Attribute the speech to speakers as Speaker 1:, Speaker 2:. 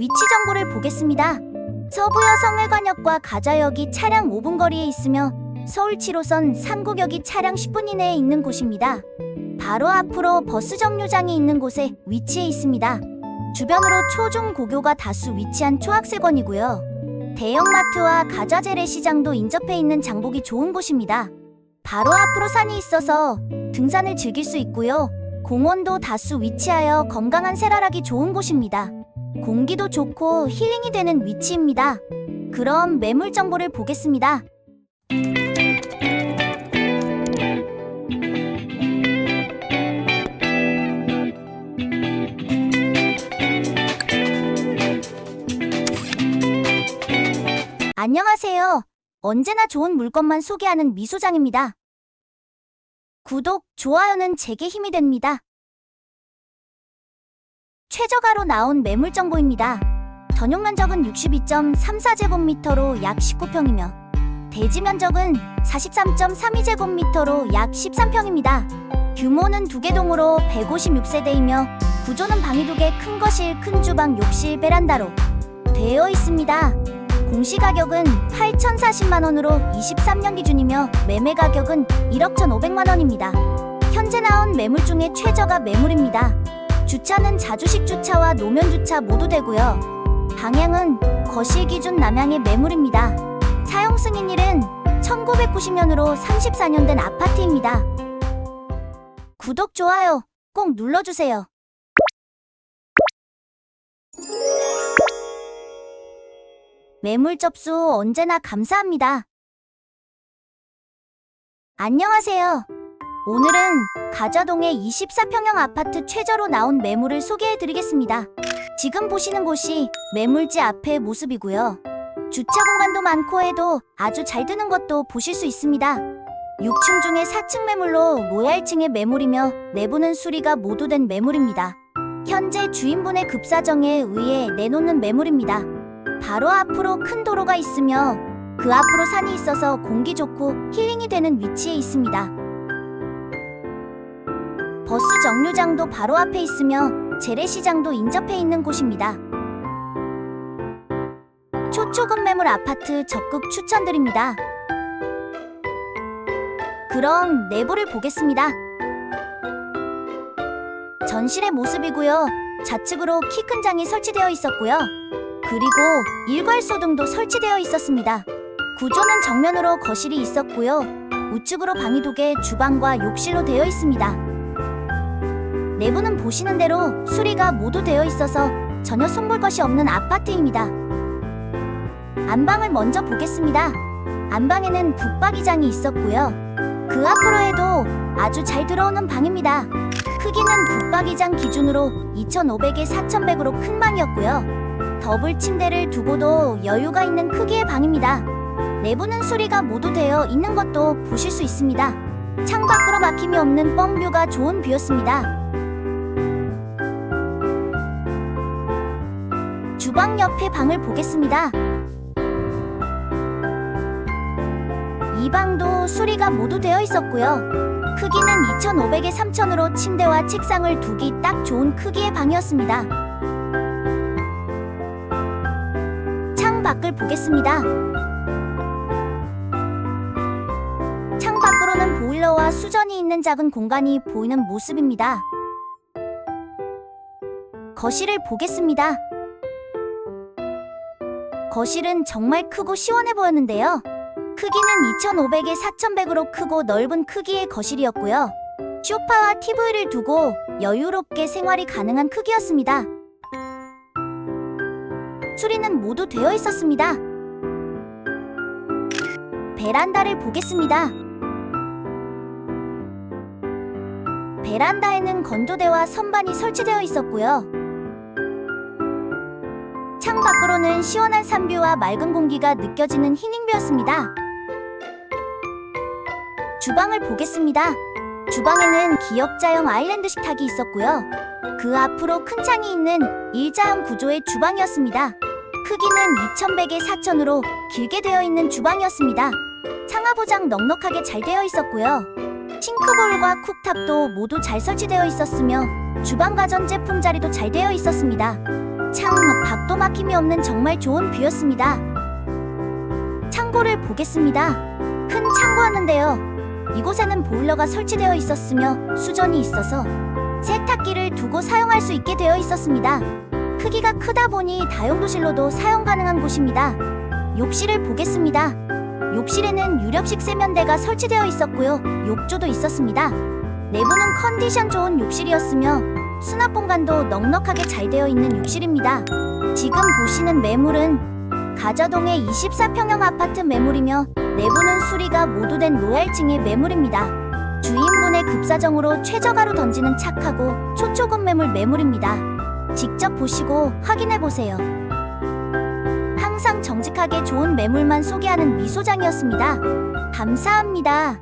Speaker 1: 위치 정보를 보겠습니다. 서부여 성회관역과 가자역이 차량 5분 거리에 있으며 서울 7호선 산곡역이 차량 10분 이내에 있는 곳입니다. 바로 앞으로 버스 정류장이 있는 곳에 위치해 있습니다. 주변으로 초중 고교가 다수 위치한 초학생원이고요. 대형마트와 가자 재래 시장도 인접해 있는 장보기 좋은 곳입니다. 바로 앞으로 산이 있어서 등산을 즐길 수 있고요. 공원도 다수 위치하여 건강한 생활하기 좋은 곳입니다. 공기도 좋고 힐링이 되는 위치입니다. 그럼 매물 정보를 보겠습니다. 안녕하세요. 언제나 좋은 물건만 소개하는 미소장입니다. 구독, 좋아요는 제게 힘이 됩니다. 최저가로 나온 매물 정보입니다. 전용 면적은 62.34제곱미터로 약 19평이며 대지 면적은 43.32제곱미터로 약 13평입니다. 규모는 두 개 동으로 156세대이며 구조는 방이 두 개, 큰 거실, 큰 주방, 욕실, 베란다로 되어 있습니다. 공시 가격은 8,040만 원으로 23년 기준이며 매매 가격은 1억 1,500만 원입니다. 현재 나온 매물 중에 최저가 매물입니다. 주차는 자주식 주차와 노면 주차 모두 되고요. 방향은 거실 기준 남향의 매물입니다. 사용 승인일은 1990년으로 34년 된 아파트입니다. 구독, 좋아요 꼭 눌러주세요. 매물 접수 언제나 감사합니다. 안녕하세요. 오늘은 가자동의 24평형 아파트 최저로 나온 매물을 소개해 드리겠습니다. 지금 보시는 곳이 매물지 앞의 모습이고요. 주차 공간도 많고 해도 아주 잘 드는 것도 보실 수 있습니다. 6층 중에 4층 매물로 로얄층의 매물이며 내부는 수리가 모두 된 매물입니다. 현재 주인분의 급사정에 의해 내놓는 매물입니다. 바로 앞으로 큰 도로가 있으며 그 앞으로 산이 있어서 공기 좋고 힐링이 되는 위치에 있습니다. 버스 정류장도 바로 앞에 있으며 재래시장도 인접해 있는 곳입니다. 초초급 매물 아파트 적극 추천드립니다. 그럼 내부를 보겠습니다. 전실의 모습이고요. 좌측으로 키 큰 장이 설치되어 있었고요. 그리고 일괄소등도 설치되어 있었습니다. 구조는 정면으로 거실이 있었고요. 우측으로 방이 두 개, 주방과 욕실로 되어 있습니다. 내부는 보시는 대로 수리가 모두 되어 있어서 전혀 손볼 것이 없는 아파트입니다. 안방을 먼저 보겠습니다. 안방에는 붙박이장이 있었고요. 그 앞으로 해도 아주 잘 들어오는 방입니다. 크기는 붙박이장 기준으로 2,500에 4,100으로 큰 방이었고요. 더블 침대를 두고도 여유가 있는 크기의 방입니다. 내부는 수리가 모두 되어 있는 것도 보실 수 있습니다. 창 밖으로 막힘이 없는 뻥뷰가 좋은 뷰였습니다. 주방 옆에 방을 보겠습니다. 이 방도 수리가 모두 되어 있었고요. 크기는 2,500에 3,000으로 침대와 책상을 두기 딱 좋은 크기의 방이었습니다. 창 밖을 보겠습니다. 창 밖으로는 보일러와 수전이 있는 작은 공간이 보이는 모습입니다. 거실을 보겠습니다. 거실은 정말 크고 시원해 보였는데요. 크기는 2,500에 4,100으로 크고 넓은 크기의 거실이었고요. 소파와 TV를 두고 여유롭게 생활이 가능한 크기였습니다. 수리는 모두 되어 있었습니다. 베란다를 보겠습니다. 베란다에는 건조대와 선반이 설치되어 있었고요. 창 밖으로는 시원한 산뷰와 맑은 공기가 느껴지는 힐링뷰였습니다. 주방을 보겠습니다. 주방에는 기역자형 아일랜드 식탁이 있었고요. 그 앞으로 큰 창이 있는 일자형 구조의 주방이었습니다. 크기는 2100에 4000으로 길게 되어 있는 주방이었습니다. 창하보장 넉넉하게 잘 되어 있었고요. 싱크볼과 쿡탑도 모두 잘 설치되어 있었으며 주방 가전 제품 자리도 잘 되어 있었습니다. 참 밖도 막힘이 없는 정말 좋은 뷰였습니다. 창고를 보겠습니다. 큰 창고였는데요. 이곳에는 보일러가 설치되어 있었으며 수전이 있어서 세탁기를 두고 사용할 수 있게 되어 있었습니다. 크기가 크다 보니 다용도실로도 사용 가능한 곳입니다. 욕실을 보겠습니다. 욕실에는 유럽식 세면대가 설치되어 있었고요. 욕조도 있었습니다. 내부는 컨디션 좋은 욕실이었으며 수납 공간도 넉넉하게 잘 되어 있는 욕실입니다. 지금 보시는 매물은 가자동의 24평형 아파트 매물이며 내부는 수리가 모두 된 로얄층의 매물입니다. 주인분의 급사정으로 최저가로 던지는 착하고 초초금 매물 매물입니다. 직접 보시고 확인해 보세요. 항상 정직하게 좋은 매물만 소개하는 미소장이었습니다. 감사합니다.